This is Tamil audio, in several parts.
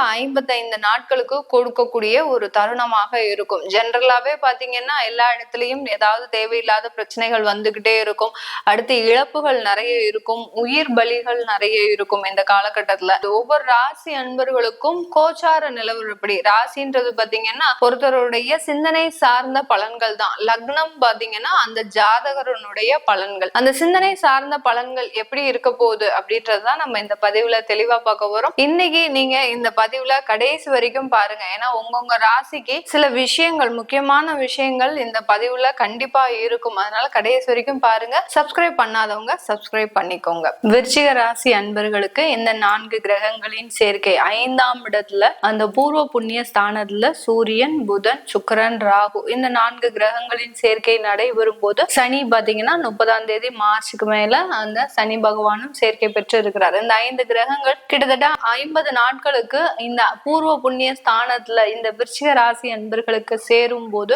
ஐம்பத்தைந்து நாட்களுக்கு கொடுக்கக்கூடிய ஒரு தருணமாக இருக்கும். ஜென்ரலாவே பாத்தீங்கன்னா எல்லா இடத்துலயும் ஏதாவது தேவையில்லாத பிரச்சனைகள் வந்துகிட்டே இருக்கும். அடுத்து இழப்புகள் நிறைய இருக்கும். உயிர் பலிகள் நிறைய இருக்கும் இந்த காலகட்டத்துல. ஒவ்வொரு ராசி அன்பர்களுக்கும் கோச்சார நிலவரப்படி ராசின்றது பாத்தீங்கன்னா ஒருத்தருடைய சிந்தனை சார்ந்த பலன்கள் தான். லக்னம் பாத்தீங்கன்னா அந்த ஜாதகரனுடைய பலன்கள். அந்த சிந்தனை சார்ந்த பலன்கள் எப்படி இருக்க போகுது அப்படின்றதுதான் நம்ம இந்த பதிவுல தெளிவா பார்க்க போறோம். இன்னைக்கு நீங்க இந்த பதிவுல கடைசி வரைக்கும் பாருங்க. ஏன்னா உங்கவுங்க ராசிக்கு சில விஷயங்கள் முக்கியமான விஷயங்கள் இந்த பதிவுல கண்டிப்பா இருக்கும். அதனால கடைசி வரைக்கும் பாருங்க. சப்ஸ்கிரைப் பண்ணாதவங்க சப்ஸ்கிரைப் பண்ணிக்கோங்க. விருச்சிக ராசி அன்பர்களுக்கு இந்த நான்கு கிரகங்களின் சேர்க்கை. ஐந்தாம் இடத்துல அந்த பூர்வ புண்ணிய ஸ்தானத்துல சூரியன் புதன் சுக்கரன் ராகு இந்த நான்கு கிரகங்களின் சேர்க்கை நடைபெறும் போது சனி பாத்தீங்கன்னா முப்பதாம் தேதி மார்ச்சுக்கு மேல அந்த சனி பகவானும் சேர்க்கை பெற்று இருக்கிறார் இந்த ஐந்து கிரகங்கள் கிட்டத்தட்ட ஐம்பது நாட்களுக்கு இந்த பூர்வ புண்ணிய ஸ்தானத்துல இந்த விருச்சிக ராசி அன்பர்களுக்கு சேரும் போது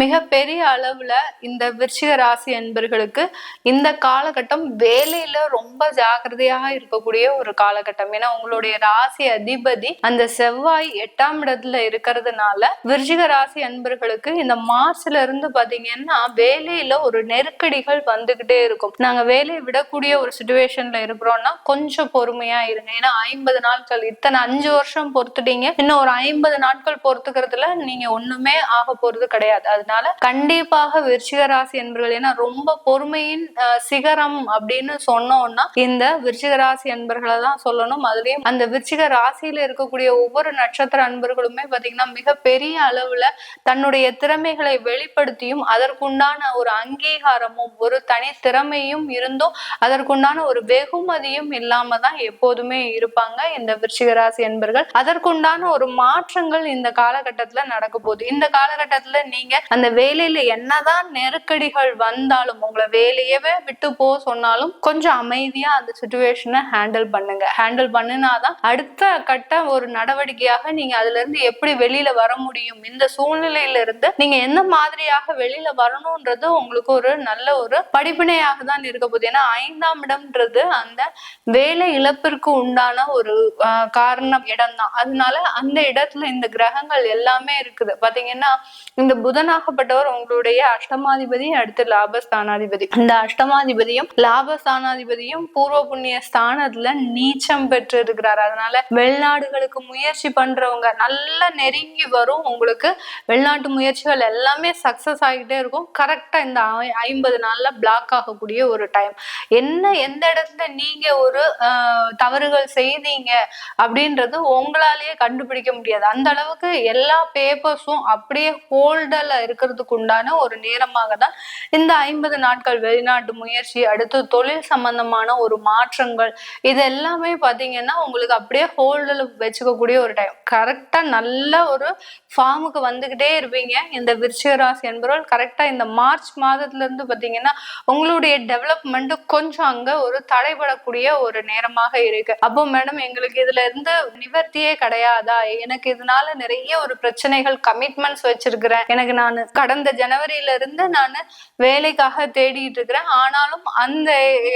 மிக பெரிய அளவுல இந்த விருச்சிக ராசி அன்பர்களுக்கு இந்த காலகட்டம் வேலையில ரொம்ப ஜாக்கிரதையாக இருக்கக்கூடிய ஒரு காலகட்டம். ஏன்னா உங்களுடைய ராசி அதிபதி அந்த செவ்வாய் எட்டாம் இடத்துல இருக்கிறதுனால விருச்சிக ராசி அன்பர்களுக்கு இந்த மார்ச்ல இருந்து பாத்தீங்கன்னா வேலையில ஒரு நெருக்கடிகள் வந்துகிட்டே இருக்கும். நாங்க வேலையை விடக்கூடிய ஒரு சுச்சுவேஷன்ல இருக்கிறோம்னா கொஞ்சம் பொறுமையா இருங்க. ஏன்னா ஐம்பது நாட்கள் இத்தனை அஞ்சு வருஷம் பொறுத்துட்டீங்க. இன்னும் ஒரு ஐம்பது நாட்கள் பொறுத்துக்கிறதுல நீங்க ஒண்ணுமே ஆக போறது கிடையாது. அதனால கண்டிப்பாக விருச்சிக ராசி என்பர்கள் ஏன்னா ரொம்ப பொறுமையின் சிகரம் அப்படின்னு சொன்னோம்னா இந்த விருச்சிக ராசி என்பர்களை தான் சொல்லணும். அதுலயும் அந்த விருச்சிக ராசியில இருக்கக்கூடிய ஒவ்வொரு நட்சத்திர அன்பர்களுமே பாத்தீங்கன்னா மிகப்பெரிய அளவுல தன்னுடைய திறமைகளை வெளிப்படுத்தியும் அதற்குண்டான ஒரு அங்கீகாரமும் ஒரு தனி திறமையும் இருந்தும் அதற்குண்டான ஒரு வெகுமதியும் இல்லாம தான் எப்போதுமே இருப்பாங்க இந்த விருச்சிக ராசி என்பர்கள். அதற்குண்டான ஒரு மாற்றங்கள் இந்த காலகட்டத்துல நடக்க போகுது. இந்த காலகட்டத்துல நீங்க அந்த வேலையில என்னதான் நெருக்கடிகள் வந்தாலும் உங்களை வேலையவே விட்டு போ சொன்னாலும் கொஞ்சம் அமைதியா அந்த சுச்சுவேஷனை ஹேண்டில் பண்ணுங்க. ஹேண்டில் பண்ணினாதான் அடுத்த கட்ட ஒரு நடவடிக்கையாக நீங்க அதுல இருந்து எப்படி வெளியில வர முடியும்? இந்த சூழ்நிலையில இருந்து நீங்க எந்த மாதிரியாக வெளியில வரணும்ன்றது உங்களுக்கு ஒரு நல்ல ஒரு படிப்பினையாக தான் இருக்க போகுது. ஏன்னா ஐந்தாம் இடம்ன்றது அந்த வேலை இழப்பிற்கு உண்டான ஒரு காரணம் இடம் தான். அதனால அந்த இடத்துல இந்த கிரகங்கள் எல்லாமே இருக்குது. பாத்தீங்கன்னா இந்த புதனாகப்பட்டவர் உங்களுடைய அஷ்டமாதிபதி அடுத்து லாபஸ்தானாதிபதி. இந்த அஷ்டமாதிபதியும் லாபஸ்தானாதிபதியும் பூர்வ புண்ணிய ஸ்தானத்துல நீச்சம் பெற்று இருக்கிறார் அதனால வெளிநாடுகளுக்கு முயற்சி பண்றவங்க நல்லா நெருங்கி வரும். உங்களுக்கு வெளிநாட்டு முயற்சிகள் எல்லாமே சக்சஸ் ஆகிட்டே இருக்கும். கரெக்டா இந்த ஐம்பது நாள்ல பிளாக் ஆகக்கூடிய ஒரு டைம் என்ன எந்த இடத்துல நீங்க ஒரு தவறுகள் செய்தீங்க அப்படின்றது உங்களாலேயே கண்டுபிடிக்க முடியாது. அந்த அளவுக்கு எல்லா பேப்பர்ஸும் அப்படியே ஹோல்டர்ல இருக்கிறதுக்கு உண்டான ஒரு நேரமாக தான் இந்த ஐம்பது நாட்கள் வெளிநாட்டு முயற்சி அடுத்து தொழில் சம்பந்தமான ஒரு மாற்றங்கள் இது எல்லாமே பார்த்தீங்கன்னா உங்களுக்கு அப்படியே ஹோல்டில் வச்சுக்கக்கூடிய ஒரு டைம் கரெக்டா நல்ல ஒரு ஃபார்முக்கு வந்துகிட்டே இருப்பீங்க. இந்த விருச்சிகராசி என்பவர்கள் கரெக்டா இந்த மார்ச் மாதத்துல இருந்து பாத்தீங்கன்னா உங்களுடைய டெவலப்மெண்ட் கொஞ்சம் அங்க ஒரு தடைபடக்கூடிய ஒரு நேரமாக இருக்கு. அப்போ மேடம் எங்களுக்கு இதுல இருந்து நிவர்த்தி நிம்மதியே கிடையாதா? எனக்கு இதனால நிறைய ஒரு பிரச்சனைகள் கமிட்மெண்ட்ஸ் வச்சிருக்கிறேன். எனக்கு நான் கடந்த ஜனவரியில இருந்து நான் வேலைக்காக தேடிட்டு இருக்கிறேன். ஆனாலும் அந்த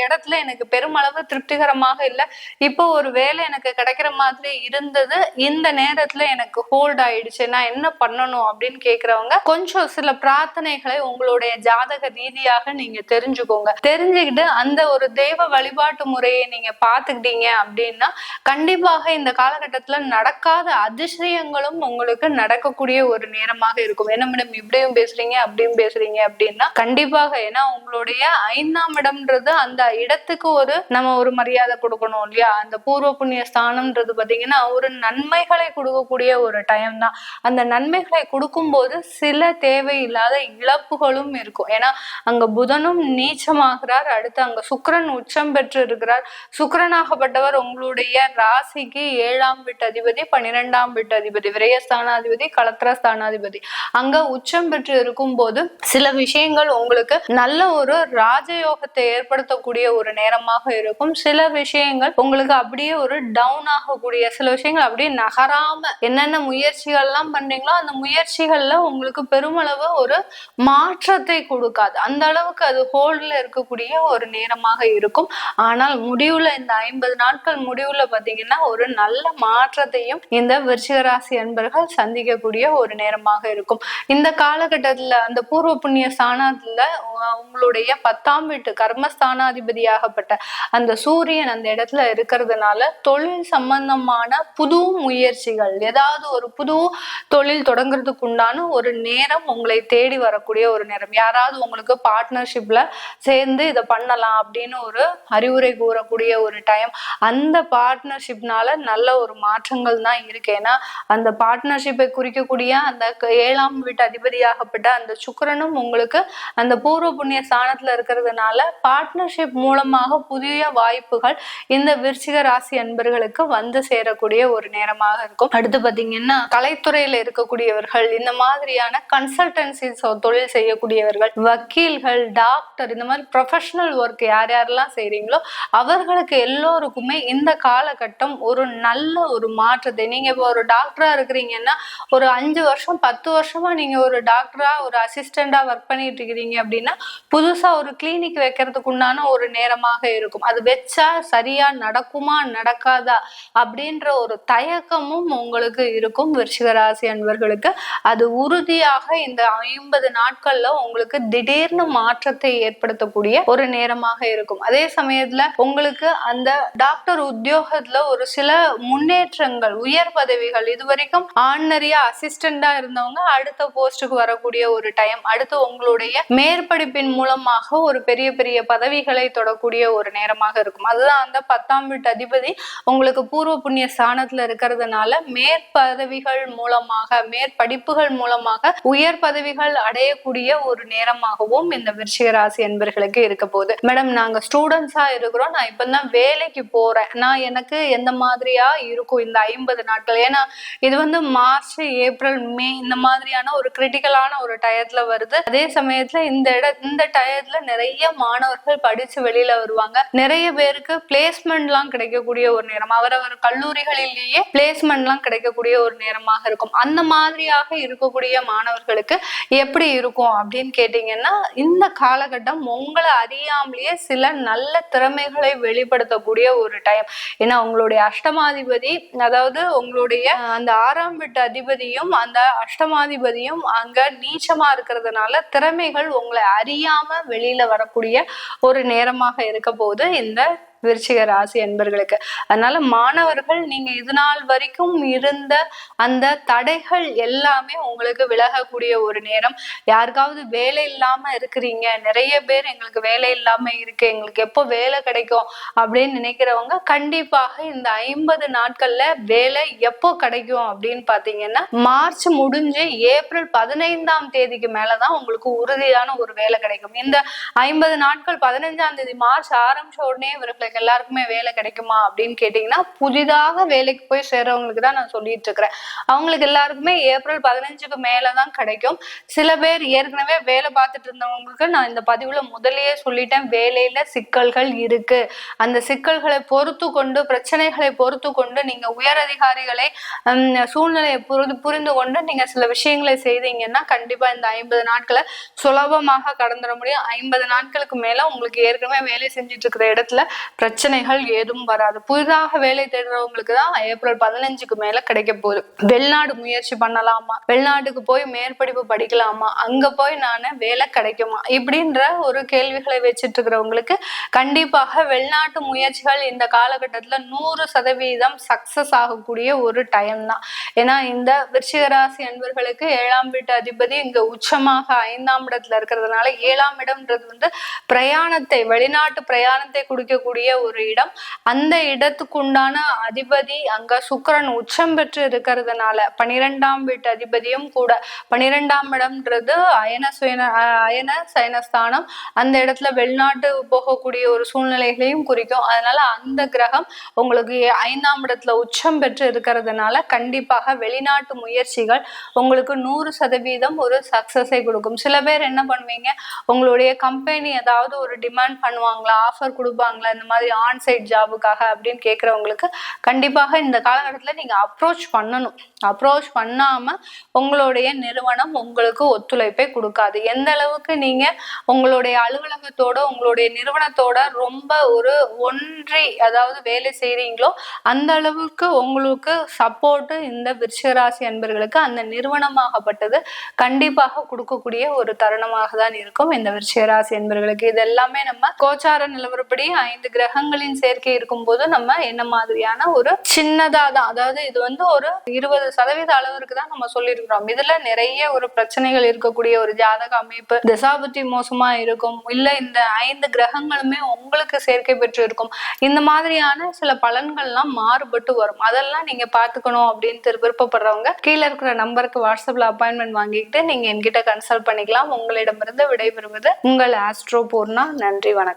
இடத்துல எனக்கு பெருமளவு திருப்திகரமாக இல்லை. இப்போ ஒரு வேலை எனக்கு கிடைக்கிற மாதிரி இருந்தது. இந்த நேரத்துல எனக்கு ஹோல்ட் ஆயிடுச்சு. நான் என்ன பண்ணணும் அப்படின்னு கேக்குறவங்க கொஞ்சம் சில பிரார்த்தனைகளை உங்களுடைய ஜாதக ரீதியாக நீங்க தெரிஞ்சுக்கோங்க. தெரிஞ்சுக்கிட்டு அந்த ஒரு தெய்வ வழிபாட்டு முறையை நீங்க பாத்துக்கிட்டீங்க அப்படின்னா கண்டிப்பாக இந்த காலகட்டத்துல நேரத்துல நடக்காத அதிசயங்களும் உங்களுக்கு நடக்கக்கூடிய ஒரு நேரமாக இருக்கும். என்ன மேடம் இப்படியும் பேசுறீங்க அப்படியும் பேசுறீங்க அப்படின்னா கண்டிப்பாக. ஏன்னா உங்களுடைய ஐந்தாம் இடம்ன்றது அந்த இடத்துக்கு ஒரு நம்ம ஒரு மரியாதை கொடுக்கணும் இல்லையா? அந்த பூர்வ புண்ணிய ஸ்தானம்ன்றது பாத்தீங்கன்னா ஒரு நன்மைகளை கொடுக்கக்கூடிய ஒரு டைம் தான். அந்த நன்மைகளை கொடுக்கும்போது சில தேவையில்லாத இழப்புகளும் இருக்கும். ஏன்னா அங்க புதனும் நீச்சமாகிறார். அடுத்து அங்க சுக்கிரன் உச்சம் பெற்று இருக்கிறார் சுக்கரனாகப்பட்டவர் உங்களுடைய ராசிக்கு ஏழாம் வீட்டு அதிபதி பன்னிரெண்டாம் வீட்டு அதிபதி விரயஸ்தானாதிபதி களத்திர ஸ்தானாதிபதி அங்க உச்சம் பெற்று இருக்கும் போது சில விஷயங்கள் உங்களுக்கு நல்ல ஒரு ராஜயோகத்தை ஏற்படுத்தக்கூடிய ஒரு நேரமாக இருக்கும். சில விஷயங்கள் உங்களுக்கு அப்படியே ஒரு டவுன் ஆகக்கூடிய சில விஷயங்கள் அப்படியே நகராம என்னென்ன முயற்சிகள்லாம் பண்றீங்களோ அந்த முயற்சிகள்ல உங்களுக்கு பெருமளவு ஒரு மாற்றத்தை கொடுக்காது. அந்த அளவுக்கு அது ஹோல்ட்ல இருக்கக்கூடிய ஒரு நேரமாக இருக்கும். ஆனால் முடிவுல இந்த ஐம்பது நாட்கள் முடிவுல பாத்தீங்கன்னா ஒரு நல்ல மாற்றத்தையும் இந்த விருச்சிகராசி அன்பர்கள் சந்திக்கக்கூடிய ஒரு நேரமாக இருக்கும். இந்த காலகட்டத்துல அந்த பூர்வ புண்ணிய ஸ்தானத்துல உங்களுடைய பத்தாம் வீட்டு கர்மஸ்தானாதிபதியாகப்பட்ட அந்த சூரியன் அந்த இடத்துல இருக்கிறதுனால தொழில் சம்பந்தமான புது முயற்சிகள் ஏதாவது ஒரு புது தொழில் தொடங்குறதுக்கு உண்டான ஒரு நேரம் உங்களை தேடி வரக்கூடிய ஒரு நேரம். யாராவது உங்களுக்கு பார்ட்னர்ஷிப்ல சேர்ந்து இதை பண்ணலாம் அப்படின்னு ஒரு அறிவுரை கூறக்கூடிய ஒரு டைம் அந்த பார்ட்னர்ஷிப்னால நல்ல ஒரு மாற்றங்கள் தான் இருக்கு. ஏன்னா அந்த பார்ட்னர்ஷிப்பை குறிக்கக்கூடிய அந்த ஏழாம் வீட்டு அதிபதியாகப்பட்ட அந்த சுக்கரனும் உங்களுக்கு அந்த பூர்வ புண்ணிய ஸ்தானத்துல இருக்கிறதுனால பார்ட்னர்ஷிப் மூலமாக புதிய வாய்ப்புகள் இந்த விருச்சிக ராசி அன்பர்களுக்கு வந்து சேரக்கூடிய ஒரு நேரமாக இருக்கும். அடுத்து பாத்தீங்கன்னா கலைத்துறையில இருக்கக்கூடியவர்கள் இந்த மாதிரியான கன்சல்டன்சி தொழில் செய்யக்கூடியவர்கள் வக்கீல்கள் டாக்டர் இந்த மாதிரி ப்ரொஃபஷனல் ஒர்க் யார் யாரெல்லாம் செய்றீங்களோ அவர்களுக்கு எல்லோருக்குமே இந்த காலகட்டம் ஒரு நல்ல ஒரு மாற்றத்தை. நீங்க இப்போ ஒரு டாக்டரா இருக்கிறீங்கன்னா ஒரு அஞ்சு வருஷம் பத்து வருஷமா நீங்க ஒரு டாக்டரா ஒரு அசிஸ்டண்டா ஒர்க் பண்ணிட்டு இருக்கிறீங்க அப்படின்னா புதுசா ஒரு கிளினிக் வைக்கிறதுக்கு உண்டான ஒரு நேரமாக இருக்கும். அது வச்சா சரியா நடக்குமா நடக்காதா அப்படின்ற ஒரு தயக்கமும் உங்களுக்கு இருக்கும். விருச்சிக அன்பர்களுக்கு அது உறுதியாக இந்த ஐம்பது நாட்கள்ல உங்களுக்கு திடீர்னு மாற்றத்தை ஏற்படுத்தக்கூடிய ஒரு நேரமாக இருக்கும். அதே சமயத்துல உங்களுக்கு அந்த டாக்டர் உத்தியோகத்துல ஒரு சில முன்னேற்ற முன்னேற்றங்கள் உயர் பதவிகள் இது வரைக்கும் ஆர்டினரியா அசிஸ்டண்டா இருந்தவங்க அடுத்த போஸ்டுக்கு வரக்கூடிய ஒரு டைம் அடுத்து உங்களுடைய மேற்படிப்பின் மூலமாக ஒரு பெரிய பெரிய பதவிகளை தொடக்கூடிய ஒரு நேரமாக இருக்கும். அதுதான் அந்த பத்தாம் வீட்டு அதிபதி உங்களுக்கு பூர்வ புண்ணிய ஸ்தானத்துல இருக்கிறதுனால மேற்பதவிகள் மூலமாக மேற்படிப்புகள் மூலமாக உயர் பதவிகள் அடையக்கூடிய ஒரு நேரமாகவும் இந்த விருச்சிக ராசி என்பர்களுக்கு இருக்க போகுது. மேடம் நாங்க ஸ்டூடெண்ட்ஸா இருக்கிறோம். நான் இப்பதான் வேலைக்கு போறேன். நான் எனக்கு எந்த மாதிரியா இருக்கும்? இந்த ஐம்பது நாட்கள். ஏன்னா இது வந்து மார்ச் ஏப்ரல் மே இந்த மாதிரியான ஒரு கிரிட்டிக்கலான ஒரு டயத்துல வருது. அதே சமயத்துல இந்த இட இந்த டயத்துல நிறைய மாணவர்கள் படிச்சு வெளியில வருவாங்க. நிறைய பேருக்கு பிளேஸ்மெண்ட்லாம் கிடைக்கக்கூடிய ஒரு நேரம். அவரவர் கல்லூரிகளிலேயே பிளேஸ்மெண்ட்லாம் கிடைக்கக்கூடிய ஒரு நேரமாக இருக்கும். அந்த மாதிரியாக இருக்கக்கூடிய மாணவர்களுக்கு எப்படி இருக்கும் அப்படின்னு கேட்டீங்கன்னா இந்த காலகட்டம் உங்களை அறியாமலேயே சில நல்ல திறமைகளை வெளிப்படுத்தக்கூடிய ஒரு டைம் ஏன்னா உங்களுடைய அஷ்டமாதிபதி அதாவது உங்களுடைய அந்த ஆறாம் வீட்டு அதிபதியும் அந்த அஷ்டமாதிபதியும் அங்க நீச்சமா இருக்கிறதுனால திறமைகள் உங்களை அறியாம வெளியில வரக்கூடிய ஒரு நேரமாக இருக்க போது இந்த விருச்சிக ராசி என்பர்களுக்கு அதனால மாணவர்கள் நீங்க இது நாள் வரைக்கும் இருந்த அந்த தடைகள் எல்லாமே உங்களுக்கு விலகக்கூடிய ஒரு நேரம். யாருக்காவது வேலை இல்லாம இருக்கிறீங்க நிறைய பேர் எங்களுக்கு வேலை இல்லாம இருக்கு எங்களுக்கு எப்போ வேலை கிடைக்கும் அப்படின்னு நினைக்கிறவங்க கண்டிப்பாக இந்த ஐம்பது நாட்கள்ல வேலை எப்போ கிடைக்கும் அப்படின்னு பாத்தீங்கன்னா மார்ச் முடிஞ்சு ஏப்ரல் பதினைந்தாம் தேதிக்கு மேலதான் உங்களுக்கு உறுதியான ஒரு வேலை கிடைக்கும். இந்த ஐம்பது நாட்கள் பதினைஞ்சாம் தேதி மார்ச் ஆரம்பிச்ச உடனே இவர்களுக்கு எல்லாருக்குமே வேலை கிடைக்குமா அப்படின்னு கேட்டீங்கன்னா புதிதாக வேலைக்கு போய் சேர்றவங்களுக்கு தான் நான் சொல்லிட்டு இருக்கிறேன். அவங்களுக்கு எல்லாருக்குமே ஏப்ரல் பதினஞ்சுக்கு மேலதான் கிடைக்கும். சில பேர் ஏற்கனவே வேலை பார்த்துட்டு இருந்தவங்களுக்கு நான் இந்த பதிவுல முதலேயே சொல்லிட்டேன் வேலையில சிக்கல்கள் இருக்கு. அந்த சிக்கல்களை பொறுத்து கொண்டு பிரச்சனைகளை பொறுத்து கொண்டு நீங்க உயர் அதிகாரிகளை சூழ்நிலையை புரிந்து புரிந்து கொண்டு நீங்க சில விஷயங்களை செய்தீங்கன்னா கண்டிப்பா இந்த ஐம்பது நாட்களை சுலபமாக கடந்துட முடியும். ஐம்பது நாட்களுக்கு மேல உங்களுக்கு ஏற்கனவே வேலை செஞ்சுட்டு இருக்கிற இடத்துல பிரச்சனைகள் ஏதும் வராது. புதிதாக வேலை தேடுறவங்களுக்கு தான் ஏப்ரல் பதினஞ்சுக்கு மேல கிடைக்க போகுது. வெளிநாடு முயற்சி பண்ணலாமா? வெளிநாட்டுக்கு போய் மேற்படிப்பு படிக்கலாமா? அங்க போய் நான் வேலை கிடைக்குமா? இப்படின்ற ஒரு கேள்விகளை வச்சுட்டு இருக்கிறவங்களுக்கு கண்டிப்பாக வெளிநாட்டு முயற்சிகள் இந்த காலகட்டத்துல நூறு சதவீதம் சக்சஸ் ஆகக்கூடிய ஒரு டைம் தான். ஏன்னா இந்த விருச்சிகராசி அன்பர்களுக்கு ஏழாம் வீட்டு அதிபதி இங்க உச்சமாக ஐந்தாம் இடத்துல இருக்கிறதுனால ஏழாம் இடம்ன்றது வந்து பிரயாணத்தை வெளிநாட்டு பிரயாணத்தை குடிக்கக்கூடிய ஒரு இடம். அந்த இடத்துக்குண்டான அதிபதி அங்க சுக்கிரன் உச்சம் பெற்று இருக்கிறதுனால பனிரெண்டாம் வீட்டு அதிபதியும் கூட பனிரெண்டாம் இடம்ன்றது அயன சுயன அயன சயனஸ்தானம். அந்த இடத்துல வெளிநாட்டு போகக்கூடிய ஒரு சூழ்நிலைகளையும் குறிக்கும். அதனால அந்த கிரகம் உங்களுக்கு ஐந்தாம் இடத்துல உச்சம் பெற்று இருக்கிறதுனால கண்டிப்பாக வெளிநாட்டு முயற்சிகள் உங்களுக்கு நூறு சதவீதம் ஒரு சக்சஸை கொடுக்கும். சில பேர் என்ன பண்ணுவீங்க? உங்களுடைய கம்பெனி ஏதாவது ஒரு டிமாண்ட் பண்ணுவாங்களா? ஆஃபர் கொடுப்பாங்களா? இந்த மாதிரி ஆன் சைட் ஜாபுக்காக அப்படின்னு கேட்குறவங்களுக்கு கண்டிப்பாக இந்த காலகட்டத்தில் நீங்கள் அப்ரோச் பண்ணணும். அப்ரோச் பண்ணாம உங்களுடைய நிறுவனம் உங்களுக்கு ஒத்துழைப்பை கொடுக்காது. எந்த அளவுக்கு நீங்க உங்களுடைய அலுவலகத்தோட உங்களுடைய நிறுவனத்தோட ரொம்ப ஒரு ஒன்றி அதாவது வேலை செய்கிறீங்களோ அந்த அளவுக்கு உங்களுக்கு சப்போர்ட் இந்த விருஷராசி அன்பர்களுக்கு அந்த நிறுவனமாகப்பட்டது கண்டிப்பாக கொடுக்கக்கூடிய ஒரு தருணமாக தான் இருக்கும் இந்த விருஷராசி அன்பர்களுக்கு. இது எல்லாமே நம்ம கோச்சார நிலவரப்படி ஐந்து கிரகங்களின் சேர்க்கை இருக்கும்போது நம்ம என்ன மாதிரியான ஒரு சின்னதா தான் அதாவது இது வந்து ஒரு இருபது சதவீத அளவிற்கு தான் நம்ம சொல்லியிருக்கிறோம். இதுல நிறைய ஒரு பிரச்சனைகள் இருக்கக்கூடிய ஒரு ஜாதக அமைப்பு திசாபுத்தி மோசமா இருக்கும் இல்ல இந்த ஐந்து கிரகங்களுமே உங்களுக்கு சேர்க்கை பெற்று இருக்கும் இந்த மாதிரியான சில பலன்கள்லாம் மாறுபட்டு வரும். அதெல்லாம் நீங்க பாத்துக்கணும் அப்படின்னு திரு- விருப்பப்படுறவங்க கீழே இருக்கிற நம்பருக்கு வாட்ஸ்அப்ல அப்பாயின்மெண்ட் வாங்கிக்கிட்டு நீங்க என்கிட்ட கன்சல்ட் பண்ணிக்கலாம். உங்களிடமிருந்து விடைபெறுவது உங்கள் ஆஸ்ட்ரோ பூர்ணா. நன்றி வணக்கம்.